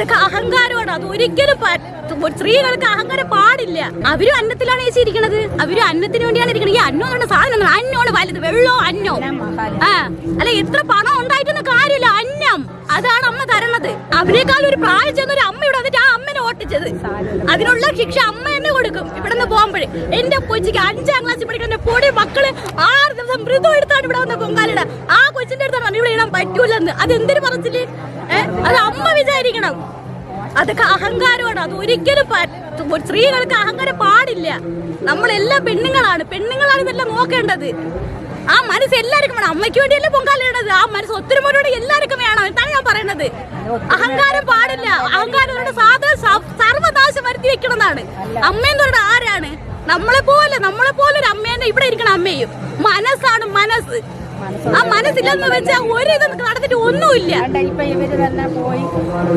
അതൊക്കെ അഹങ്കാരമാണ്. അത് ഒരിക്കലും സ്ത്രീകൾക്ക് അഹങ്കാരം പാടില്ല. അവരും അന്നത്തിലാണ് ചേച്ചി ഇരിക്കണത്. അവരും അന്നത്തിന് വേണ്ടിയാണ് ഇരിക്കണത്. ഈ അന്നം എന്ന് സാധനം അന്നോണ് വലുത്. വെള്ളോ അന്നോ? ആ. അല്ല എത്ര പണം ഉണ്ടായിട്ടൊന്നും കാര്യമില്ല. അന്നം. അതാണ് അമ്മ തരണത്. അവരെക്കാൾ ഒരു പ്രായം ചെന്ന ഒരു അമ്മയോട് വന്നിട്ട് ആ അമ്മനെ ഓട്ടിച്ചത്. അതിനുള്ള ശിക്ഷ അമ്മ തന്നെ കൊടുക്കും. ഇവിടെ നിന്ന് പോകുമ്പോഴേ. എന്റെ കൊച്ചിക്ക് അഞ്ചാം ക്ലാസ്സിൽ പഠിക്കുന്ന പൊടി മക്കൾ ആറ് ദിവസം മൃദു എടുത്താണ് ഇവിടെ വന്ന പൊങ്കാലിട ആ ഇവിടെ ഇടാൻ പറ്റൂലെന്ന്. അത് എന്തിനു പറച്ചിൽ അത് അമ്മ വിചാരിക്കണം. അതൊക്കെ അഹങ്കാരമാണ്. അത് ഒരിക്കലും സ്ത്രീകൾക്ക് അഹങ്കാരം പാടില്ല. നമ്മളെല്ലാം പെണ്ണുങ്ങളാണ്. പെണ്ണുങ്ങളാണ് ഇതെല്ലാം നോക്കേണ്ടത്. ആ മനസ്സ് എല്ലാവർക്കും വേണം. അമ്മയ്ക്ക് വേണ്ടിയല്ലേ പൊങ്കാലിടണത് ആ മനസ്സ് ഒത്തിരിമോരോട് എല്ലാവർക്കും വേണം. എന്താണ് ഞാൻ പറയുന്നത് അഹങ്കാരം പാടില്ല. അഹങ്കാരം സാധാരണ സർവനാശം വരുത്തി വെക്കണമെന്നാണ് അമ്മയെന്ന് പറയുന്നത് ആരാണ്? നമ്മളെ പോലെ നമ്മളെ പോലെ ഒരു അമ്മേനെ ഇവിടെ ഇരിക്കണം അമ്മയും. മനസ്സാണ് മനസ്സ്. ആ മനസ്സില്ലെന്ന് വെച്ചാൽ ഒരു ഇത് നടന്നിട്ട് ഒന്നുമില്ല. ഇപ്പൊ ഇവർ തന്നെ പോയി.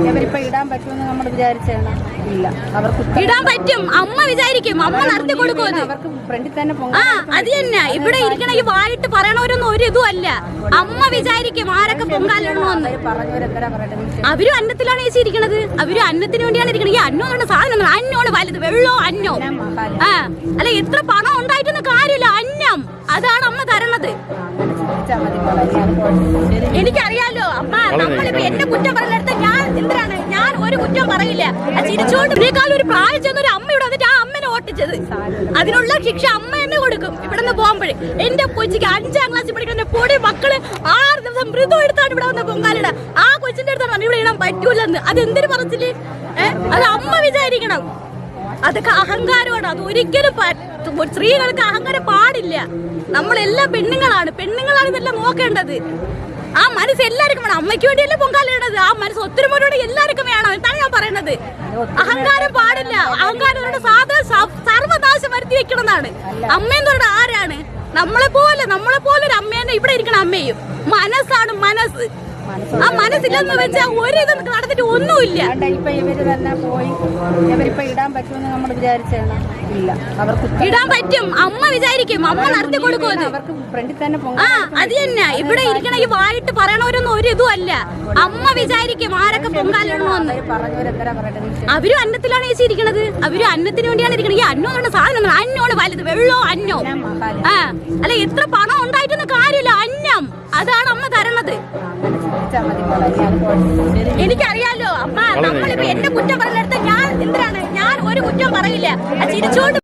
ഇവരിപ്പൊ ഇടാൻ പറ്റുമെന്ന് നമ്മൾ വിചാരിച്ചാണ്. ഇല്ല അവർക്ക് ഇടാൻ പറ്റും. അമ്മ വിചാരിക്കും. അമ്മ നടത്തി കൊടുക്കും അവർക്ക് ഫ്രണ്ടിൽ തന്നെ ആ അത് തന്നെ. ഇവിടെ ഇരിക്കണ ഈ വായിട്ട് പറയണവരൊന്നും ഒരു ഇതും അല്ല. അമ്മ വിചാരിക്കും ആരൊക്കെ പൊങ്കാലിടണമെന്ന് അവരും അന്നത്തിലാണ് ചേച്ചി ഇരിക്കണത് അവരും അന്നത്തിന് വേണ്ടിയാണ് ഇരിക്കണത്. ഈ അന്നോ എന്ന് സാധനം അന്നോണ് വലുത്. വെള്ളോ അന്നോ? ആ അല്ല എത്ര പണം ഉണ്ടായിട്ടൊന്നും കാര്യമില്ല. അന്നം. അതാണ് അമ്മ എനിക്കറിയാലോ അമ്മ നമ്മളിപ്പോ എന്റെ കുറ്റം പറഞ്ഞെടുത്ത ഞാൻ എന്തിനാണ്? ഞാൻ ഒരു കുറ്റം പറയില്ല. ഇതിനേക്കാൾ ഒരു പ്രായം ചെന്ന ഒരു അമ്മയോട് വന്നിട്ട് ആ അമ്മനെ ഓട്ടിച്ചത്. അതിനുള്ള ശിക്ഷ അമ്മ എന്നെ കൊടുക്കും. ഇവിടെ നിന്ന് പോകുമ്പോഴേ. എന്റെ കൊച്ചിക്ക് അഞ്ചാം ക്ലാസ്സിൽ പഠിക്കുന്ന പൊടി മക്കൾ ആറ് ദിവസം മൃദു എടുത്താണ് ഇവിടെ വന്ന പൊങ്കാലിട ആ കൊച്ചിന്റെ അടുത്താണ് ഇവിടെ ഇടാൻ പറ്റൂലെന്ന്. അത് എന്തിനു പറഞ്ഞില്ലേ അത് അമ്മ വിചാരിക്കണം. അതൊക്കെ അഹങ്കാരമാണ്. അത് ഒരിക്കലും സ്ത്രീകൾക്ക് അഹങ്കാരം പാടില്ല. നമ്മളെല്ലാം പെണ്ണുങ്ങളാണ്. പെണ്ണുങ്ങളാണ് ഇതെല്ലാം നോക്കേണ്ടത്. ആ മനസ്സ് എല്ലാവർക്കും വേണം. അമ്മയ്ക്ക് വേണ്ടിയല്ലേ പൊങ്കാലിടണത് ആ മനസ്സ് ഒത്തൊരുമയോട് എല്ലാവർക്കും വേണം. എന്താണ് ഞാൻ പറയുന്നത് അഹങ്കാരം പാടില്ല. അഹങ്കാരം സാധാരണ സർവനാശം വരുത്തി വെക്കണമെന്നാണ്. അമ്മയെന്ന് പറഞ്ഞ ആരാണ്? നമ്മളെ പോലെ നമ്മളെ പോലെ ഒരു അമ്മേനെ ഇവിടെ ഇരിക്കണം അമ്മയും. മനസ്സാണ് മനസ്സ്. ആ മനസ്സില്ലെന്ന് വെച്ചാൽ ഒരു ഇത് നടന്നിട്ട് ഒന്നുമില്ല. ഇപ്പൊ ഇവർ തന്നെ പോയി. ഇവരിപ്പൊ ഇടാൻ പറ്റുമെന്ന് നമ്മൾ വിചാരിച്ചാണ്. ഇല്ല. അവർക്ക് ഇടാൻ പറ്റും. അമ്മ വിചാരിക്കും. അമ്മ നടത്തി കൊടുക്കും അവർക്ക് ഫ്രണ്ടിൽ തന്നെ ആ അത് തന്നെ. ഇവിടെ ഇരിക്കണ ഈ വായിട്ട് പറയണവരൊന്നും ഒരു ഇതും അല്ല. അമ്മ വിചാരിക്കും ആരൊക്കെ പൊങ്കാലിടണമെന്ന്. അവരും അന്നത്തിലാണ് ചേച്ചി ഇരിക്കണത്? അവരും അന്നത്തിന് വേണ്ടിയാണ് ഇരിക്കണത്. ഈ അന്നോ എന്ന് പറഞ്ഞ സാധനം അന്നോണ് വലുത്. വെള്ളോ അന്നോ? ആ. അല്ല എത്ര പണം ഉണ്ടായിട്ടൊന്നും എനിക്കറിയാലോ അമ്മ നമ്മളിപ്പോ എന്റെ കുറ്റം പറഞ്ഞെടുത്ത ഞാൻ എന്തിനാണ്? ഞാൻ ഒരു കുറ്റം പറയില്ല. ചിരിച്ചോണ്ട്